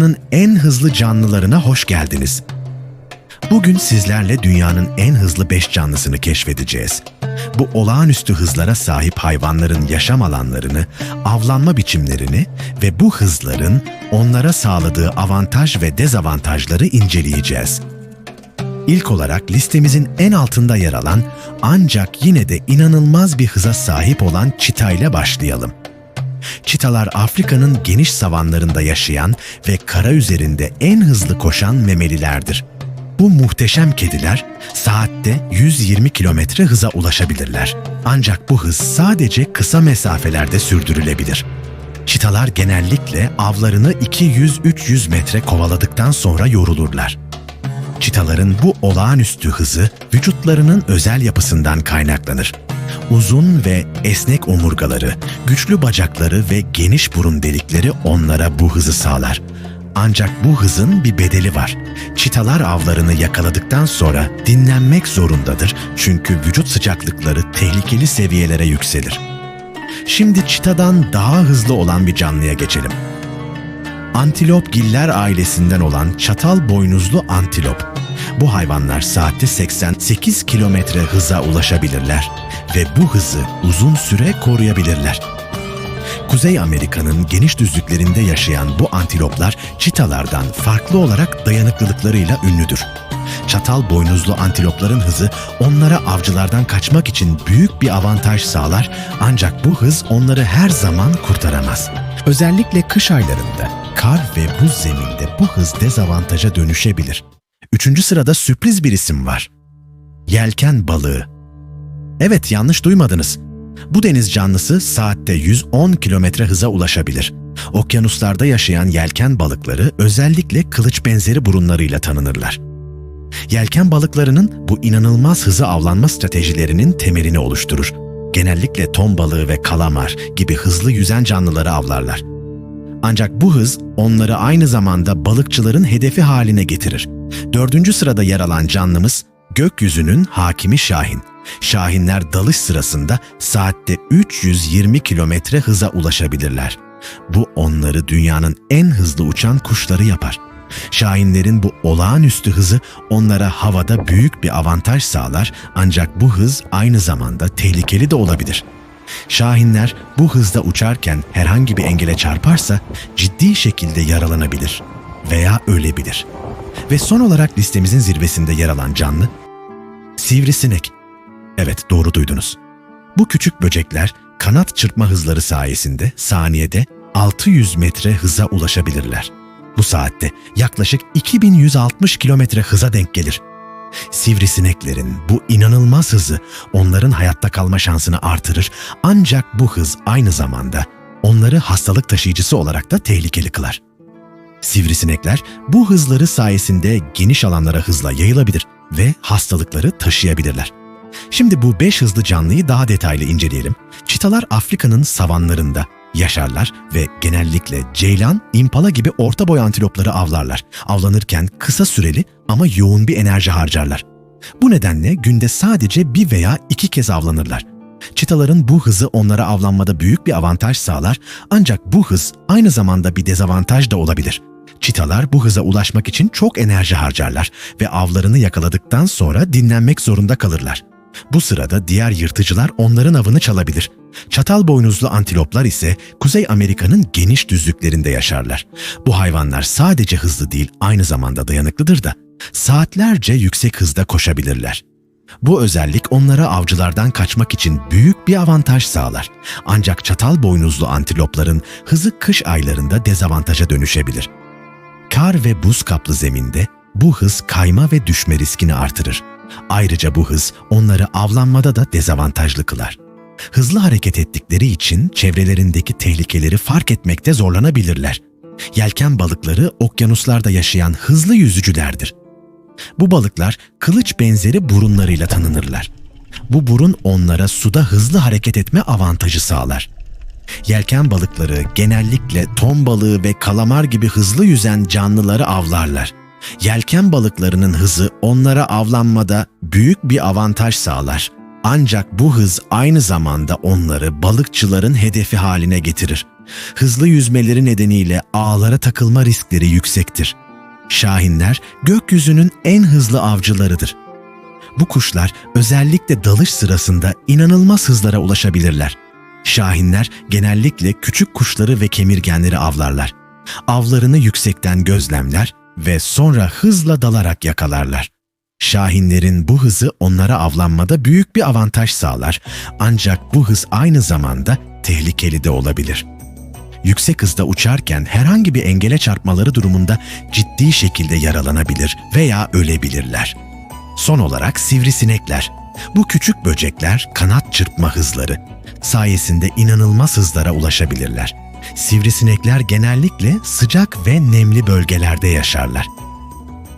Dünyanın en hızlı canlılarına hoş geldiniz. Bugün sizlerle dünyanın en hızlı 5 canlısını keşfedeceğiz. Bu olağanüstü hızlara sahip hayvanların yaşam alanlarını, avlanma biçimlerini ve bu hızların onlara sağladığı avantaj ve dezavantajları inceleyeceğiz. İlk olarak listemizin en altında yer alan ancak yine de inanılmaz bir hıza sahip olan çita ile başlayalım. Çitalar Afrika'nın geniş savanlarında yaşayan ve kara üzerinde en hızlı koşan memelilerdir. Bu muhteşem kediler saatte 120 kilometre hıza ulaşabilirler. Ancak bu hız sadece kısa mesafelerde sürdürülebilir. Çitalar genellikle avlarını 200-300 metre kovaladıktan sonra yorulurlar. Çitaların bu olağanüstü hızı vücutlarının özel yapısından kaynaklanır. Uzun ve esnek omurgaları, güçlü bacakları ve geniş burun delikleri onlara bu hızı sağlar. Ancak bu hızın bir bedeli var. Çitalar avlarını yakaladıktan sonra dinlenmek zorundadır çünkü vücut sıcaklıkları tehlikeli seviyelere yükselir. Şimdi çitadan daha hızlı olan bir canlıya geçelim. Antilop giller ailesinden olan çatal boynuzlu antilop. Bu hayvanlar saatte 88 kilometre hıza ulaşabilirler ve bu hızı uzun süre koruyabilirler. Kuzey Amerika'nın geniş düzlüklerinde yaşayan bu antiloplar çitalardan farklı olarak dayanıklılıklarıyla ünlüdür. Çatal boynuzlu antilopların hızı onlara avcılardan kaçmak için büyük bir avantaj sağlar ancak bu hız onları her zaman kurtaramaz. Özellikle kış aylarında kar ve buz zeminde bu hız dezavantaja dönüşebilir. Üçüncü sırada sürpriz bir isim var. Yelken balığı. Evet yanlış duymadınız. Bu deniz canlısı saatte 110 kilometre hıza ulaşabilir. Okyanuslarda yaşayan yelken balıkları özellikle kılıç benzeri burunlarıyla tanınırlar. Yelken balıklarının bu inanılmaz hızı avlanma stratejilerinin temelini oluşturur. Genellikle ton balığı ve kalamar gibi hızlı yüzen canlıları avlarlar. Ancak bu hız onları aynı zamanda balıkçıların hedefi haline getirir. Dördüncü sırada yer alan canlımız gökyüzünün hakimi Şahin. Şahinler dalış sırasında saatte 320 kilometre hıza ulaşabilirler. Bu onları dünyanın en hızlı uçan kuşları yapar. Şahinlerin bu olağanüstü hızı onlara havada büyük bir avantaj sağlar ancak bu hız aynı zamanda tehlikeli de olabilir. Şahinler bu hızda uçarken herhangi bir engele çarparsa ciddi şekilde yaralanabilir veya ölebilir. Ve son olarak listemizin zirvesinde yer alan canlı sivrisinek. Evet doğru duydunuz. Bu küçük böcekler kanat çırpma hızları sayesinde saniyede 600 metre hıza ulaşabilirler. Bu saatte yaklaşık 2160 kilometre hıza denk gelir. Sivrisineklerin bu inanılmaz hızı onların hayatta kalma şansını artırır ancak bu hız aynı zamanda onları hastalık taşıyıcısı olarak da tehlikeli kılar. Sivrisinekler bu hızları sayesinde geniş alanlara hızla yayılabilir ve hastalıkları taşıyabilirler. Şimdi bu beş hızlı canlıyı daha detaylı inceleyelim. Çitalar Afrika'nın savanlarında yaşarlar ve genellikle ceylan, impala gibi orta boy antilopları avlarlar. Avlanırken kısa süreli ama yoğun bir enerji harcarlar. Bu nedenle günde sadece bir veya iki kez avlanırlar. Çitaların bu hızı onlara avlanmada büyük bir avantaj sağlar ancak bu hız aynı zamanda bir dezavantaj da olabilir. Çitalar bu hıza ulaşmak için çok enerji harcarlar ve avlarını yakaladıktan sonra dinlenmek zorunda kalırlar. Bu sırada diğer yırtıcılar onların avını çalabilir. Çatal boynuzlu antiloplar ise Kuzey Amerika'nın geniş düzlüklerinde yaşarlar. Bu hayvanlar sadece hızlı değil aynı zamanda dayanıklıdır da saatlerce yüksek hızda koşabilirler. Bu özellik onlara avcılardan kaçmak için büyük bir avantaj sağlar. Ancak çatal boynuzlu antilopların hızı kış aylarında dezavantaja dönüşebilir. Kar ve buz kaplı zeminde bu hız kayma ve düşme riskini artırır. Ayrıca bu hız onları avlanmada da dezavantajlı kılar. Hızlı hareket ettikleri için çevrelerindeki tehlikeleri fark etmekte zorlanabilirler. Yelken balıkları okyanuslarda yaşayan hızlı yüzücülerdir. Bu balıklar kılıç benzeri burunlarıyla tanınırlar. Bu burun onlara suda hızlı hareket etme avantajı sağlar. Yelken balıkları genellikle ton balığı ve kalamar gibi hızlı yüzen canlıları avlarlar. Yelken balıklarının hızı onlara avlanmada büyük bir avantaj sağlar. Ancak bu hız aynı zamanda onları balıkçıların hedefi haline getirir. Hızlı yüzmeleri nedeniyle ağlara takılma riskleri yüksektir. Şahinler gökyüzünün en hızlı avcılarıdır. Bu kuşlar özellikle dalış sırasında inanılmaz hızlara ulaşabilirler. Şahinler genellikle küçük kuşları ve kemirgenleri avlarlar. Avlarını yüksekten gözlemler ve sonra hızla dalarak yakalarlar. Şahinlerin bu hızı onlara avlanmada büyük bir avantaj sağlar ancak bu hız aynı zamanda tehlikeli de olabilir. Yüksek hızda uçarken herhangi bir engele çarpmaları durumunda ciddi şekilde yaralanabilir veya ölebilirler. Son olarak sivrisinekler. Bu küçük böcekler kanat çırpma hızları sayesinde inanılmaz hızlara ulaşabilirler. Sivrisinekler genellikle sıcak ve nemli bölgelerde yaşarlar.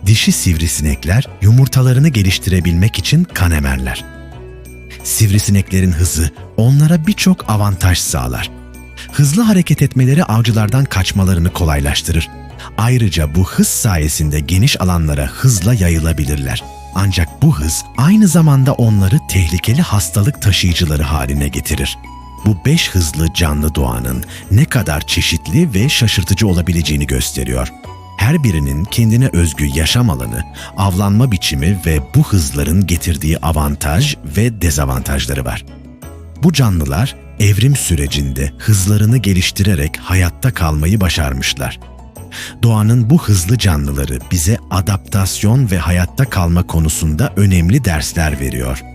Dişi sivrisinekler yumurtalarını geliştirebilmek için kan emerler. Sivrisineklerin hızı onlara birçok avantaj sağlar. Hızlı hareket etmeleri avcılardan kaçmalarını kolaylaştırır. Ayrıca bu hız sayesinde geniş alanlara hızla yayılabilirler. Ancak bu hız aynı zamanda onları tehlikeli hastalık taşıyıcıları haline getirir. Bu beş hızlı canlı doğanın ne kadar çeşitli ve şaşırtıcı olabileceğini gösteriyor. Her birinin kendine özgü yaşam alanı, avlanma biçimi ve bu hızların getirdiği avantaj ve dezavantajları var. Bu canlılar evrim sürecinde hızlarını geliştirerek hayatta kalmayı başarmışlar. Doğanın bu hızlı canlıları bize adaptasyon ve hayatta kalma konusunda önemli dersler veriyor.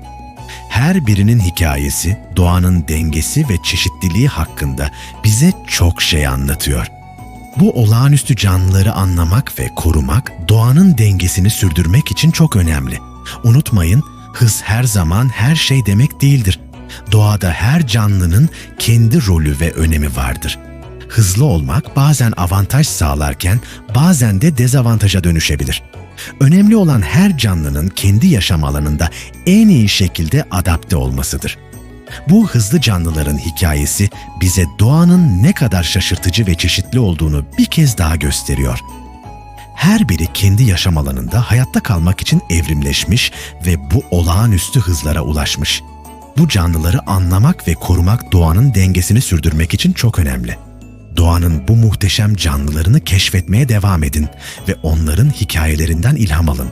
Her birinin hikayesi, doğanın dengesi ve çeşitliliği hakkında bize çok şey anlatıyor. Bu olağanüstü canlıları anlamak ve korumak doğanın dengesini sürdürmek için çok önemli. Unutmayın, hız her zaman her şey demek değildir. Doğada her canlının kendi rolü ve önemi vardır. Hızlı olmak bazen avantaj sağlarken bazen de dezavantaja dönüşebilir. Önemli olan her canlının kendi yaşam alanında en iyi şekilde adapte olmasıdır. Bu hızlı canlıların hikayesi bize doğanın ne kadar şaşırtıcı ve çeşitli olduğunu bir kez daha gösteriyor. Her biri kendi yaşam alanında hayatta kalmak için evrimleşmiş ve bu olağanüstü hızlara ulaşmış. Bu canlıları anlamak ve korumak doğanın dengesini sürdürmek için çok önemli. Doğanın bu muhteşem canlılarını keşfetmeye devam edin ve onların hikayelerinden ilham alın.